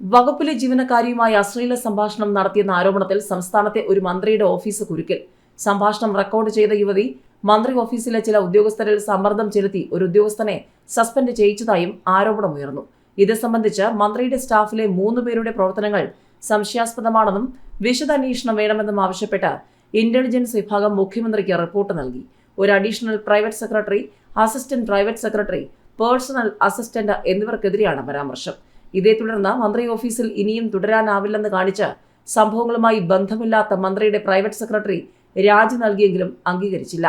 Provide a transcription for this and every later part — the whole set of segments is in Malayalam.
വകുപ്പിലെ ജീവനക്കാരിയുമായി അശ്ലീല സംഭാഷണം നടത്തിയെന്ന ആരോപണത്തിൽ സംസ്ഥാനത്തെ ഒരു മന്ത്രിയുടെ ഓഫീസ് കുരുക്കിൽ. സംഭാഷണം റെക്കോർഡ് ചെയ്ത യുവതി മന്ത്രി ഓഫീസിലെ ചില ഉദ്യോഗസ്ഥരിൽ സമ്മർദ്ദം ചെലുത്തി ഒരു ഉദ്യോഗസ്ഥനെ സസ്പെൻഡ് ചെയ്യിച്ചതായും ആരോപണമുയർന്നു. ഇത് സംബന്ധിച്ച് മന്ത്രിയുടെ സ്റ്റാഫിലെ മൂന്ന് പേരുടെ പ്രവർത്തനങ്ങൾ സംശയാസ്പദമാണെന്നും വിശദാന്വേഷണം വേണമെന്നും ആവശ്യപ്പെട്ട് ഇന്റലിജൻസ് വിഭാഗം മുഖ്യമന്ത്രിക്ക് റിപ്പോർട്ട് നൽകി. ഒരു additional private secretary assistant private secretary personal assistant എന്നിവർക്കെതിരെയാണ് പരാമർശം. ഇതേ തുടർന്ന് മന്ത്രി ഓഫീസിൽ ഇനിയും തുടരാനാവില്ലെന്ന് കാണിച്ച് സംഭവങ്ങളുമായി ബന്ധമില്ലാത്ത മന്ത്രിയുടെ പ്രൈവറ്റ് സെക്രട്ടറി രാജി നൽകിയെങ്കിലും അംഗീകരിച്ചില്ല.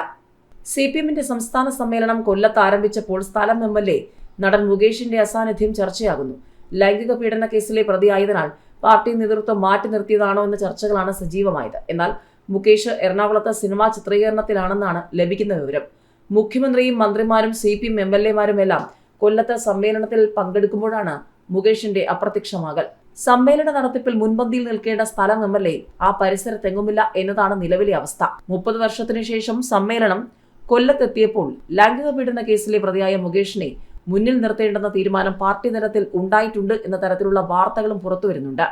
സി പി എമ്മിന്റെ സംസ്ഥാന സമ്മേളനം കൊല്ലത്ത് ആരംഭിച്ചപ്പോൾ സ്ഥലം എം എൽ എ നടൻ മുകേഷിന്റെ അസാന്നിധ്യം ചർച്ചയാകുന്നു. ലൈംഗിക പീഡന കേസിലെ പ്രതിയായതിനാൽ പാർട്ടി നേതൃത്വം മാറ്റി നിർത്തിയതാണോ എന്ന ചർച്ചകളാണ് സജീവമായത്. എന്നാൽ മുകേഷ് എറണാകുളത്ത് സിനിമാ ചിത്രീകരണത്തിലാണെന്നാണ് ലഭിക്കുന്ന വിവരം. മുഖ്യമന്ത്രിയും മന്ത്രിമാരും C P M M L എമാരുമെല്ലാം കൊല്ലത്ത് സമ്മേളനത്തിൽ പങ്കെടുക്കുമ്പോഴാണ് മുകേഷിന്റെ അപ്രത്യക്ഷമാകൽ. സമ്മേളന നടത്തിപ്പിൽ മുൻപന്തിയിൽ നിൽക്കേണ്ട സ്ഥലം എം എൽ എ ആ പരിസരത്തെങ്ങുമില്ല എന്നതാണ് നിലവിലെ അവസ്ഥ. മുപ്പത് വർഷത്തിനു ശേഷം സമ്മേളനം കൊല്ലത്തെത്തിയപ്പോൾ ലൈംഗിക പീഡന കേസിലെ പ്രതിയായ മുകേഷിനെ മുന്നിൽ നിർത്തേണ്ടെന്ന തീരുമാനം പാർട്ടി തലത്തിൽ ഉണ്ടായിട്ടുണ്ട് എന്ന തരത്തിലുള്ള വാർത്തകളും പുറത്തുവരുന്നുണ്ട്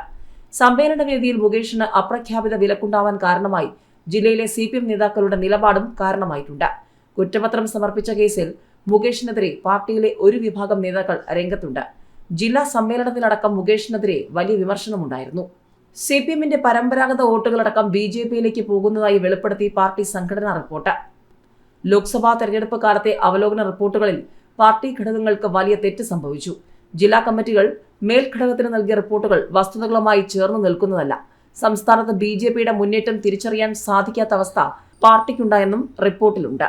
സമ്മേളന വേദിയിൽ മുകേഷിന് അപ്രഖ്യാപിത വിലക്കുണ്ടാവാൻ കാരണമായി ജില്ലയിലെ സി പി എം നേതാക്കളുടെ നിലപാടും കാരണമായിട്ടുണ്ട്. കുറ്റപത്രം സമർപ്പിച്ച കേസിൽ മുകേഷിനെതിരെ പാർട്ടിയിലെ ഒരു വിഭാഗം നേതാക്കൾ രംഗത്തുണ്ട്. ജില്ലാ സമ്മേളനത്തിലടക്കം മുകേഷിനെതിരെ വലിയ വിമർശനമുണ്ടായിരുന്നു. സി പി എമ്മിന്റെ പരമ്പരാഗത വോട്ടുകളടക്കം ബി ജെ പിയിലേക്ക് പോകുന്നതായി വെളിപ്പെടുത്തി പാർട്ടി സംഘടനാ റിപ്പോർട്ട്. ലോക്സഭാ തെരഞ്ഞെടുപ്പ് കാലത്തെ അവലോകന റിപ്പോർട്ടുകളിൽ പാർട്ടി ഘടകങ്ങൾക്ക് വലിയ തെറ്റ് സംഭവിച്ചു. ജില്ലാ കമ്മിറ്റികൾ മേൽഘടകത്തിന് നൽകിയ റിപ്പോർട്ടുകൾ വസ്തുതകളുമായി ചേർന്ന് നിൽക്കുന്നതല്ല. സംസ്ഥാനത്ത് ബി ജെ പിയുടെ മുന്നേറ്റം തിരിച്ചറിയാൻ സാധിക്കാത്ത അവസ്ഥ പാർട്ടിക്കുണ്ടായെന്നും റിപ്പോർട്ടിലുണ്ട്.